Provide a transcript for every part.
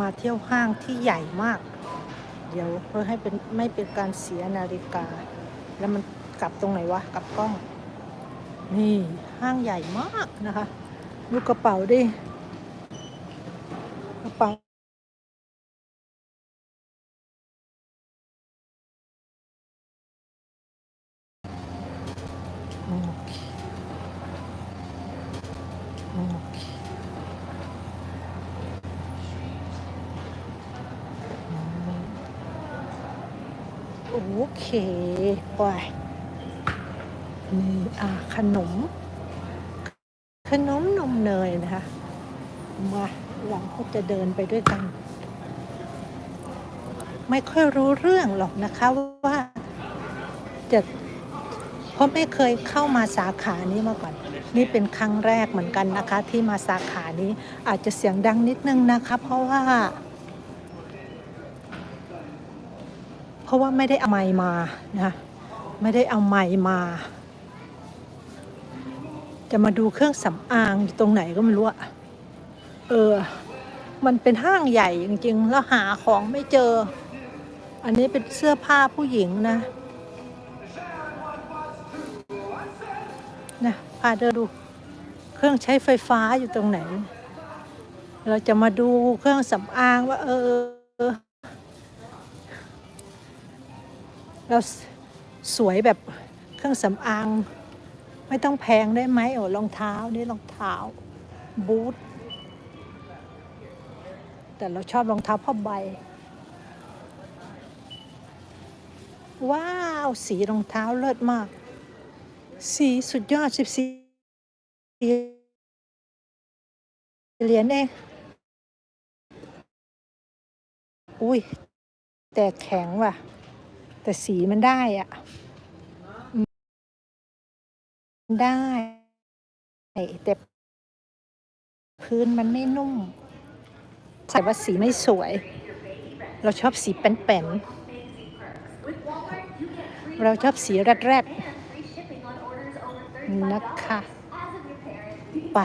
มาเที่ยวห้างที่ใหญ่มาก เดี๋ยวเพื่อให้เป็นไม่เป็นการเสียนาฬิกา แล้วมันกลับตรงไหนวะกลับกล้อง นี่ห้างใหญ่มากนะคะ ดูกระเป๋าดิ กระเป๋า โอเคโอเคอืมโอเค ไปนี่อะขนม ขนมนมเนยนะคะ มาเราก็จะเดินไปด้วยกัน ไม่ค่อยรู้เรื่องหรอกนะคะว่าจะเพราะไม่เคยเข้ามาสาขานี้มาก่อน นี่เป็นครั้งแรกเหมือนกันนะคะ ที่มาสาขานี้อาจจะเสียงดังนิดนึงนะคะ เพราะว่า เพราะว่าไม่ได้เอาไมค์มานะ ไม่ได้เอาไมค์มา จะมาดูเครื่องสำอางอยู่ตรงไหนก็ไม่รู้อะเออ มันเป็นห้างใหญ่จริงๆ แล้วหาของไม่เจอ อันนี้เป็นเสื้อผ้าผู้หญิงนะนะพาเดินดูเครื่องใช้ไฟฟ้าอยู่ตรงไหน เราจะมาดูเครื่องสำอางว่า เออเรา สวยแบบเครื่องสำอาง ไม่ต้องแพงได้ไหมโอ้รองเท้านี่รองเท้า บูทแต่เราชอบรองเท้าผ้าใบ ว้าว สีรองเท้าเลิศมาก สีสุดยอดสิบสี่เหรียญเอง อุ้ย แต่แข็งว่ะ แต่สีมันได้อะได้แต่พื้นมันไม่นุ่มแต่ว่าสีไม่สวย เราชอบสีแป้นๆเราชอบสีแรดๆนะคะไป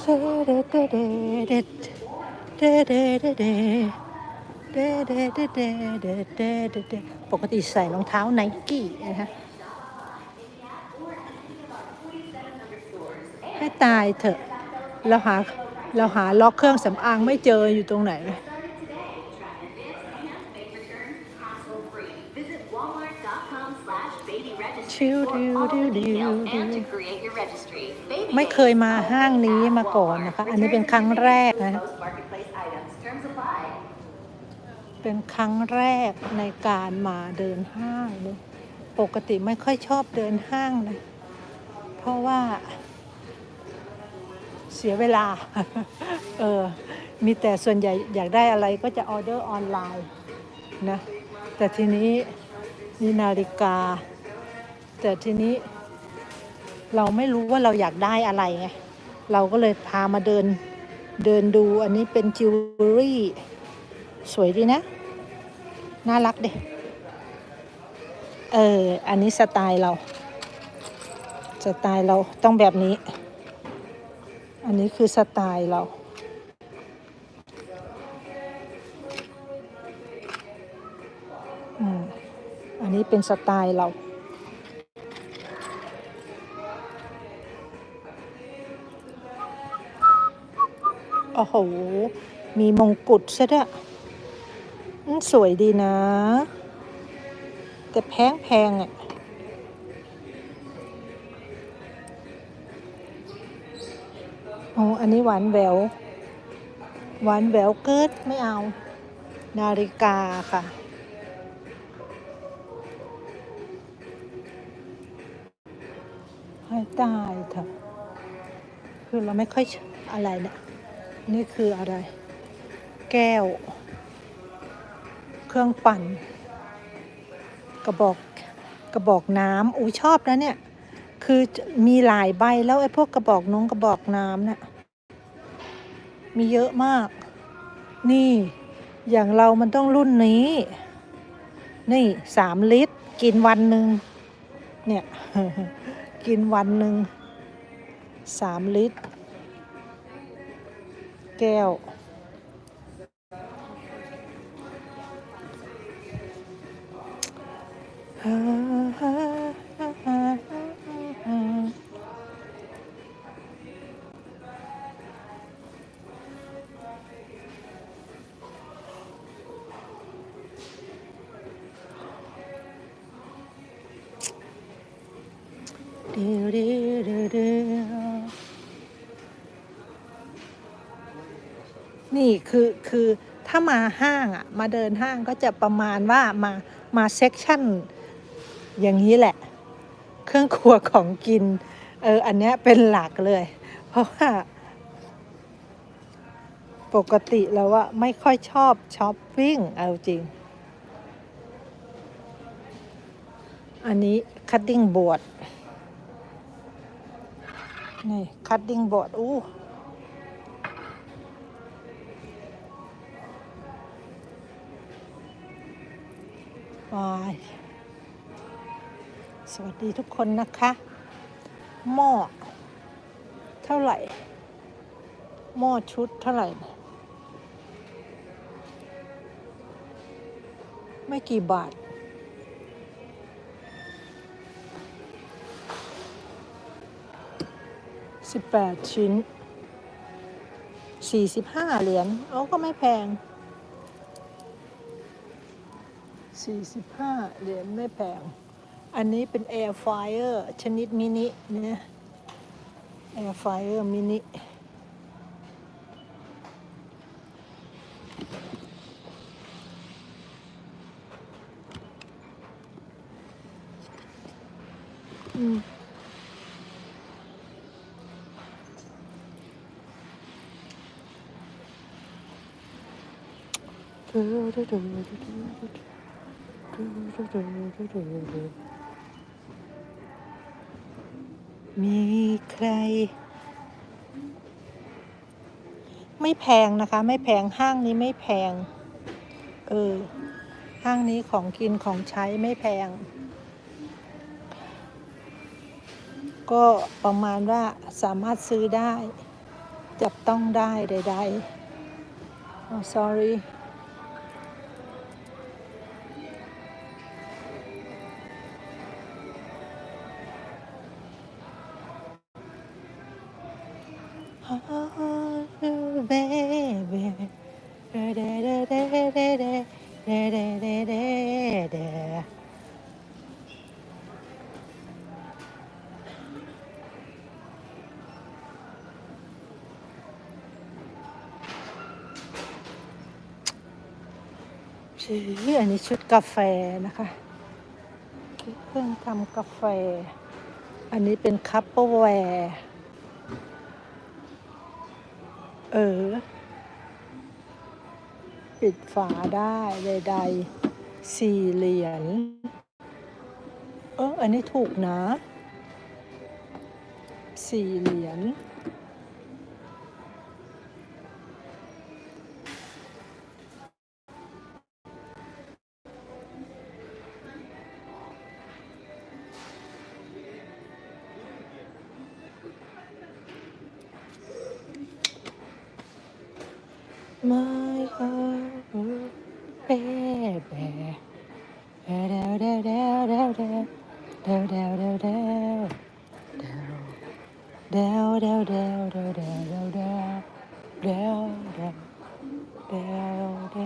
เดเดเดเดเดเดเด ปกติใส่รองเท้าไนกี้นะคะให้ตายเถอะ เราหา เราหาล็อกเครื่องสำอางไม่เจออยู่ตรงไหน Visit walmart.com slash baby registry Chill, for do, all do, the do, details do. and to create your registry. Baby ไม่เคยมาห้างนี้มาก่อนนะคะ อันนี้เป็นครั้งแรกนะ เป็นครั้งแรกในการมาเดินห้างเลยปกติไม่ค่อยชอบเดินห้างเลยเพราะว่า เสียเวลา เออ มีแต่ส่วนใหญ่อยากได้อะไรก็จะออเดอร์ออนไลน์นะ แต่ทีนี้นี่นาฬิกา แต่ทีนี้เราไม่รู้ว่าเราอยากได้อะไรไง เราก็เลยพามาเดินเดินดูอันนี้เป็นจิวเวลรี่ สวยดีนะ น่ารักเด็เออ อันนี้สไตล์เรา สไตล์เราต้องแบบนี้ อันนี้คือสไตล์เราอืมอันนี้เป็นสไตล์เราโอ้โห มีมงกุฎซะด้วยอืม สวยดีนะ แต่แพงแพงอะโอ้อันนี้หวานแหวว หวานแหววเกิดไม่เอา นาฬิกาค่ะให้ตายเถอะ คือเราไม่ค่อยอะไรเนี่ยนี่คืออะไร แก้ว เครื่องปั่น กระบอกกระบอกน้ำอุ้ชอบนะเนี่ย คือมีหลายใบแล้วไอ้พวกกระบอกน้องกระบอกน้ำเนี่ยมีเยอะมาก นี่ อย่างเรามันต้องรุ่นนี้ นี่สามลิตร กินวันหนึ่งเนี่ย กินวันหนึ่งสามลิตร แก้ว นี่คือคือถ้ามาห้างอะ มาเดินห้างก็จะประมาณว่ามามาเซ็กชั่น อย่างนี้แหละ เครื่องครัวของกิน เออ อันเนี้ยเป็นหลักเลย เพราะว่า ปกติแล้วว่าไม่ค่อยชอบช้อปปิ้ง เอาจริง อันนี้คัตติ้งบอร์ดนี่ คัตติ้งบอร์ดอู้วาย สวัสดีทุกคนนะคะ หม้อเท่าไหร่ หม้อชุดเท่าไหร่ ไม่กี่บาท สิบแปดชิ้น สี่สิบห้าเหรียญโอ้ก็ไม่แพง สี่สิบห้าเหรียญไม่แพง อันนี้เป็น Air Fryer ชนิดมินิเนี่ย Air Fryer มินิอืม มีใคร ไม่แพงนะคะ ไม่แพงห้างนี้ไม่แพง เออ ห้างนี้ของกินของใช้ไม่แพง ก็ประมาณว่าสามารถซื้อได้ จับต้องได้ใดๆ oh sorry ชื่ออันนี้ชุดกาแฟนะคะเครื่องทำกาแฟ อันนี้เป็นคัพเปอร์แวร์เออ ปิดฝาได้ใดๆ สี่เหรียญ เออ อันนี้ถูกนะ สี่เหรียญ เอ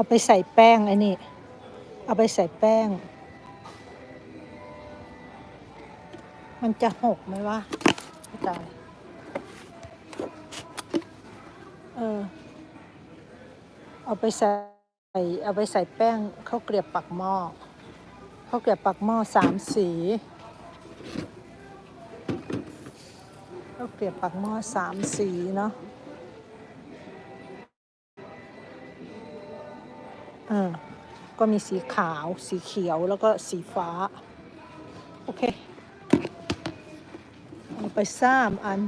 าไปใส่แป้งไอ้นี่ เอาไปใส่แป้ง มันจะหกไหมวะไม่ตาย เออ เอาไปใส่ เอาไปใส่แป้งข้าวเกลียบปักหม้อข้าวเกลียบปักหม้อสามสีข้าวเกลียบปักหม้อสามสีเนาะเออก็มีสีขาว สีเขียวแล้วก็สีฟ้า โอเค เอาไปสามอัน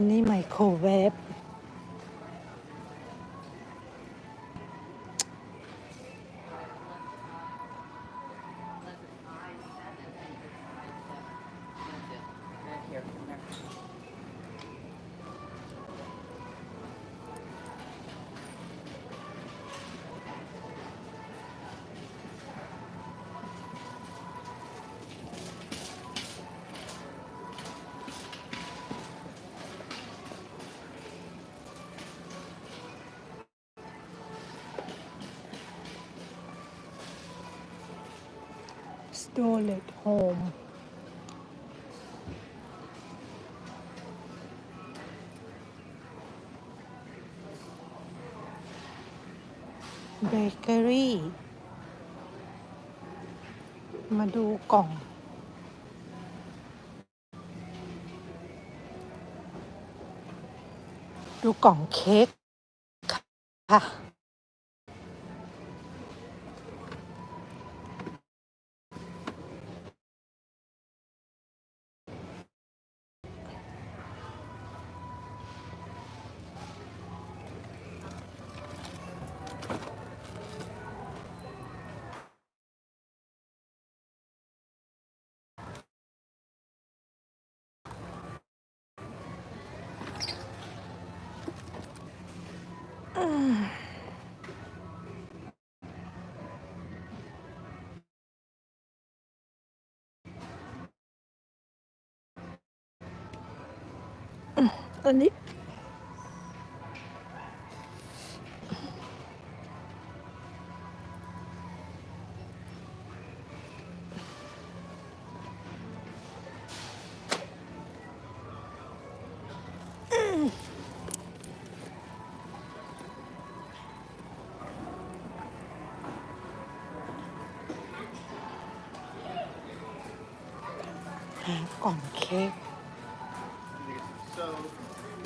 อันนี้ไมโครเวฟ storage home เบเกอรี่ มาดูกล่อง ดูกล่องเค้กค่ะ อันนี้หาก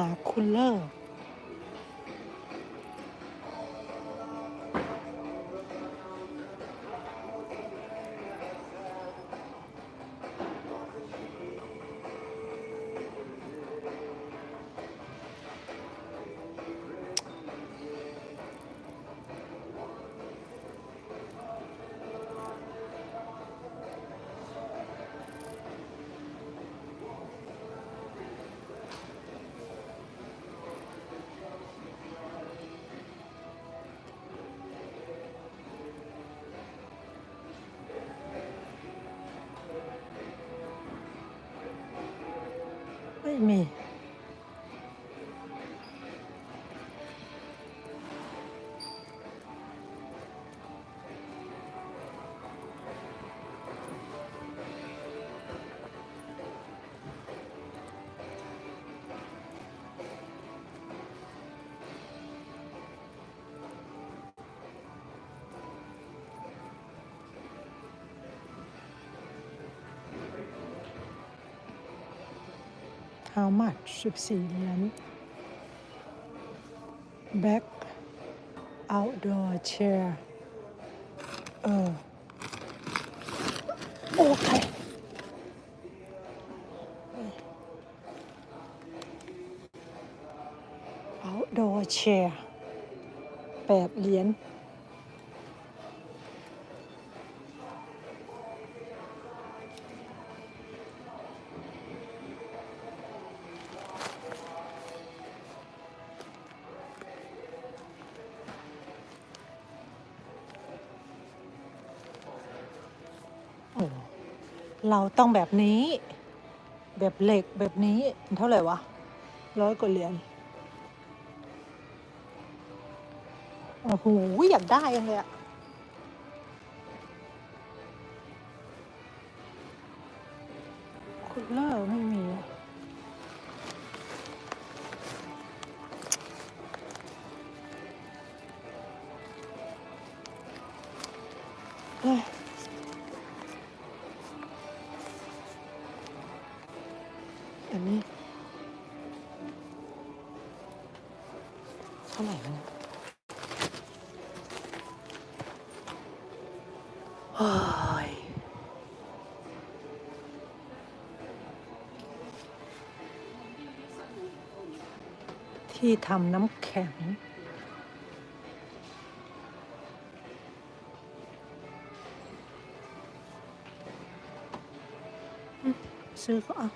หาคูลเลอร์ ไ How much 14เหรียญ Back outdoor chair เออโอเคอ outdoor chair แปดเหรียญ เราต้องแบบนี้ แบบเหล็กแบบนี้เท่าไหร่วะร้อยกว่าเหรียญโอ้โหอยากได้ยังเลยอะคุณเลอร์ไม่มีเฮ้ย ที่ทำน้ำแข็ง ซื้อก็เอา